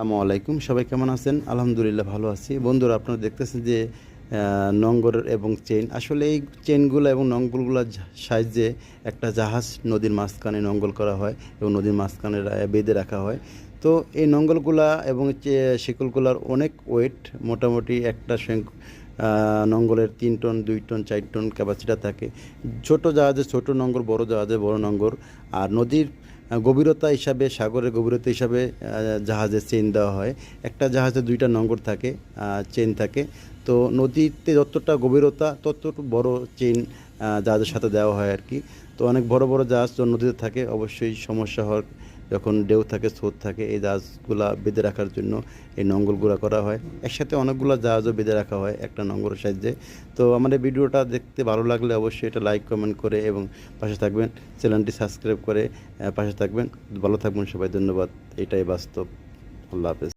আসসালামু আলাইকুম, সবাই কেমন আছেন? আলহামদুলিল্লাহ ভালো আছি। বন্ধুরা, আপনারা দেখতেছেন যে নঙ্গর এবং চেন আসলে এই চেনগুলো এবং নঙ্গলগুলোর সাহায্যে একটা জাহাজ নদীর মাঝখানে নঙ্গল করা হয় এবং নদীর মাঝখানে বেঁধে রাখা হয়। তো এই নঙ্গলগুলা এবং শিকলগুলার অনেক ওয়েট মোটামুটি একটা নঙ্গলের তিন টন, দুই টন, চার টন ক্যাপাসিটি থাকে। ছোট জাহাজে ছোট নঙ্গল, বড় জাহাজে বড় নঙ্গল। আর নদীর গভীরতা হিসাবে, সাগরের গভীরতা হিসাবে জাহাজে চেন দেওয়া হয়। একটা জাহাজে দুইটা নঙ্গর থাকে চেন থাকে। তো নদীতে যতটা গভীরতা তত বড় চেন জাহাজের সাথে দেওয়া হয় আর কি। তো অনেক বড় বড় জাহাজ নদীতে থাকে, অবশ্যই সমস্যা হওয়ার যখন ঢেউ থাকে, স্রোত থাকে, এই জাহাজগুলা বেঁধে রাখার জন্য এই নঙ্গলগুলা করা হয়। একসাথে অনেকগুলো জাহাজও বেঁধে রাখা হয় একটা নঙ্গলের সাহায্যে। তো আমাদের ভিডিওটা দেখতে ভালো লাগলে অবশ্যই এটা লাইক কমেন্ট করে এবং পাশে থাকবেন। চ্যানেলটি সাবস্ক্রাইব করে পাশে থাকবেন। ভালো থাকবেন সবাই, ধন্যবাদ। এটাই বাস্তব। আল্লাহ হাফেজ।